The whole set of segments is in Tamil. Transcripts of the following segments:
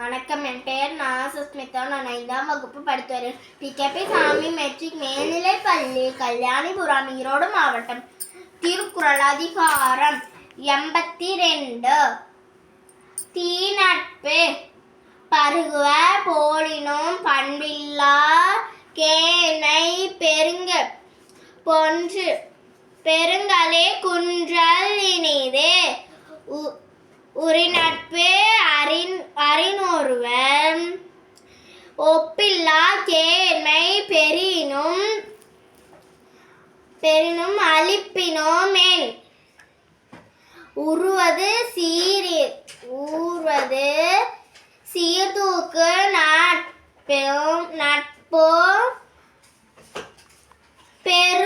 வணக்கம். என் பெயர் நான் சுஸ்மிதா நான் ஐந்தாம் வகுப்பு படித்து வருகிறேன் பிகேபி சாமி மெட்ரிக் மேல்நிலை பள்ளி கல்யாணிபுரம் ஈரோடு மாவட்டம் திருக்குறள் அதிகாரம் எண்பத்தி ரெண்டு தீ நட்பு பருகுவ போலினும் பண்பில்லா கேனை பெருங்க. பொன்று. பெருங்கலே குன்றல் இனிதே. உ- உரிநட்பு. அறிநொருவன் அறினொருவன். ஒப்பில்லா கேண்மை பெரினும் பெரினும் அழிப்பினோமென். உருவது சீரி ஊர்வது சீர்தூக்கு நட்பும் நட்போ பெரு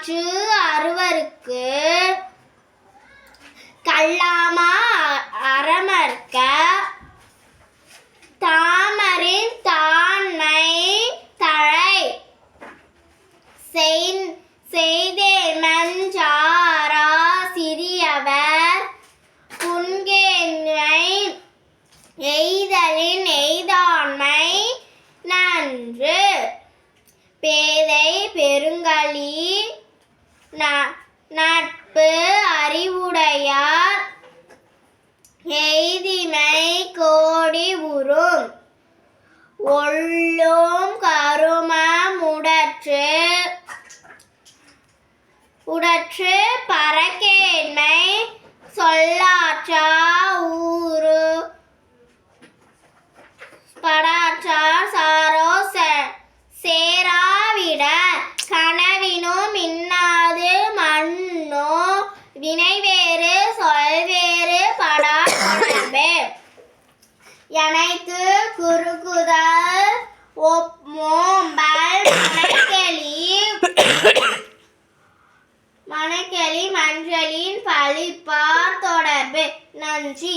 ஆற்று அறுவருக்கு. கல்லாமா அறமற்க. தாமரின் தாண்மை தழை. செய்தே மஞ்சாரா சிறியவர். புன்கேண்மை எய்தலின் எய்தாண்மை நன்று. பேதை பெருங்களி நட்பு அறிவுடையார் எய்திமை கோடி உறும். ஒள்ளோம் கருமமுடற்று உடற்று பறக்கேண்மை சொல்லாற்றார் எனக்கு குறுகுதல் ஒப் மோம்பல் மணக்கெளி மணக்கெளி மஞ்சளின் பழிப்பார் தொடர்பு. நன்றி.